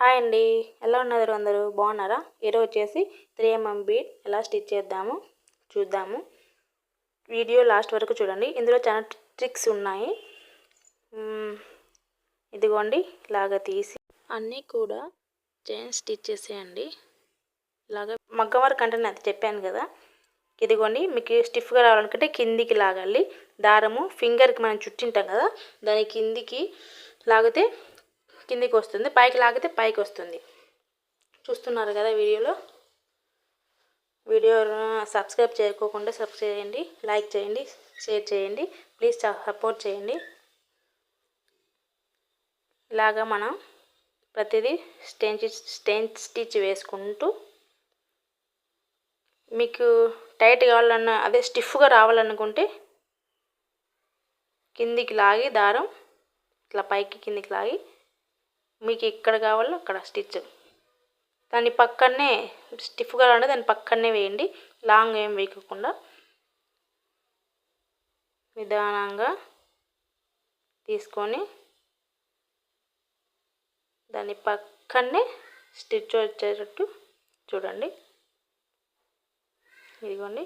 Hi అండి. ఎలా ఉన్నారు అందరూ? బాగున్నారా? ఈరోజు వచ్చేసి త్రీ ఎంఎం బీడ్ ఎలా స్టిచ్ చేద్దాము? చూద్దాము. వీడియో లాస్ట్ వరకు చూడండి. ఇందులో చాలా ట్రిక్స్ ఉన్నాయి. ఇదిగోండి. ఇలాగ తీసి అన్నీ కూడా చైన్ స్టిచ్ చేసేయండి. ఇలాగ మగ్గం వరకు అంటే నేను చెప్పాను కదా. ఇదిగోండి. మీకు స్టిఫ్గా రావాలనుకుంటే కిందికి లాగాలి. దారము ఫింగర్కి మనం చుట్టింటాం కదా. దాని కిందికి లాగితే కిందికి వస్తుంది పైకి లాగితే పైకి వస్తుంది చూస్తున్నారు కదా వీడియోలో? వీడియో సబ్స్క్రైబ్ చేయకోకుండా సబ్స్క్రైబ్ చేయండి లైక్ చేయండి షేర్ చేయండి ప్లీజ్ సపోర్ట్ చేయండి. ఇలాగా మనం ప్రతిదీ స్టెన్ స్టెన్ స్టిచ్ వేసుకుంటూ మీకు టైట్ కావాలన్నా అదే స్టిఫ్గా రావాలనుకుంటే కిందికి లాగి దారం ఇట్లా పైకి కిందికి లాగి మీకు ఎక్కడ కావాలో అక్కడ స్టిచ్. దాని పక్కనే స్టిఫ్గా ఉంటే దాని పక్కనే వేయండి. లాంగ్ ఏం వేయకుండా నిదానంగా తీసుకొని దాని పక్కనే స్టిచ్ వచ్చేటట్టు చూడండి. ఇదిగోండి.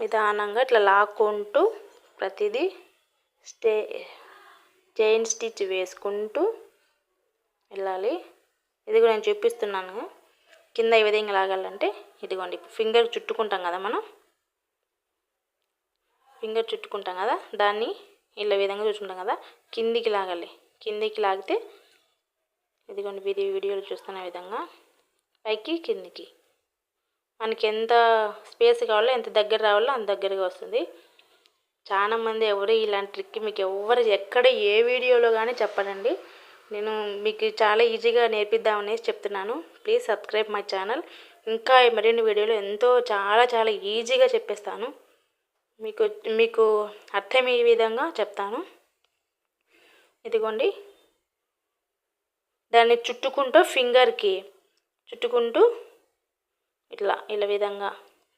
నిదానంగా ఇట్లా లాక్కుంటూ ప్రతిదీ స్టే చైన్ స్టిచ్ వేసుకుంటూ వెళ్ళాలి. ఇది కూడా నేను చూపిస్తున్నాను. కింద ఏ విధంగా లాగాలంటే ఇదిగోండి ఫింగర్ చుట్టుకుంటాం కదా మనం? ఫింగర్ చుట్టుకుంటాం కదా? దాన్ని ఇలా విధంగా చూసుకుంటాం కదా? కిందికి లాగాలి. కిందికి లాగితే ఇదిగోండి వీడియో వీడియోలు చూస్తున్న విధంగా పైకి కిందికి. మనకి ఎంత స్పేస్ కావాలో ఎంత దగ్గర రావాలో అంత దగ్గరగా వస్తుంది. చాలామంది ఎవరు ఇలాంటి ట్రిక్ మీకు ఎవరు ఎక్కడ ఏ వీడియోలో కానీ చెప్పడండి నేను మీకు చాలా ఈజీగా నేర్పిద్దామనేసి చెప్తున్నాను. Please subscribe my channel. ఇంకా మరిన్ని వీడియోలు ఎంతో చాలా చాలా ఈజీగా చెప్పేస్తాను. మీకు మీకు అర్థమయ్యే విధంగా చెప్తాను. ఇదిగోండి. దాన్ని చుట్టుకుంటూ ఫింగర్కి చుట్టుకుంటూ ఇట్లా ఇలా విధంగా.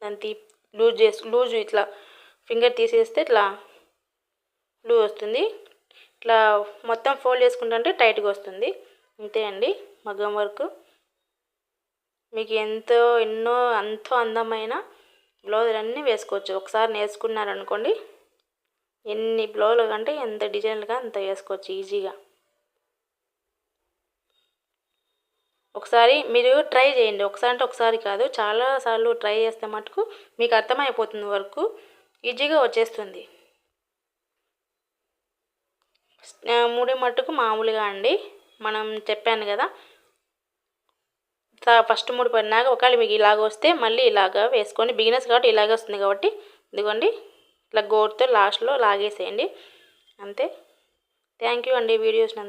దాన్ని తీ లూజ్ చేసి లూజ్ ఇట్లా ఫింగర్ తీసేస్తే ఇట్లా లూజ్ వస్తుంది. ఇట్లా మొత్తం ఫోల్డ్ చేసుకుంటుంటే టైట్గా వస్తుంది. అంతే అండి మగ్గం వర్క్. మీకు ఎంతో ఎన్నో ఎంతో అందమైన బ్లౌజులన్నీ వేసుకోవచ్చు. ఒకసారి నేర్చుకున్నారనుకోండి ఎన్ని బ్లౌజులు కంటే ఎంత డిజైన్లుగా అంత వేసుకోవచ్చు ఈజీగా. ఒకసారి మీరు ట్రై చేయండి. ఒకసారి అంటే ఒకసారి కాదు చాలాసార్లు ట్రై చేస్తే మటుకు మీకు అర్థమైపోతుంది వరకు ఈజీగా వచ్చేస్తుంది. ముడి మట్టుకు మామూలుగా అండి. మనం చెప్పాను కదా ఫస్ట్ మూడు పడినాక ఒకవేళ మీకు ఇలాగ వస్తే మళ్ళీ ఇలాగ వేసుకొని బిగినర్స్ కాబట్టి ఇలాగే వస్తుంది కాబట్టి ఇదిగోండి ఇట్లా గోర్తో లాస్ట్లో లాగేసేయండి. అంతే. థ్యాంక్ యూ అండి వీడియోస్ నందుకు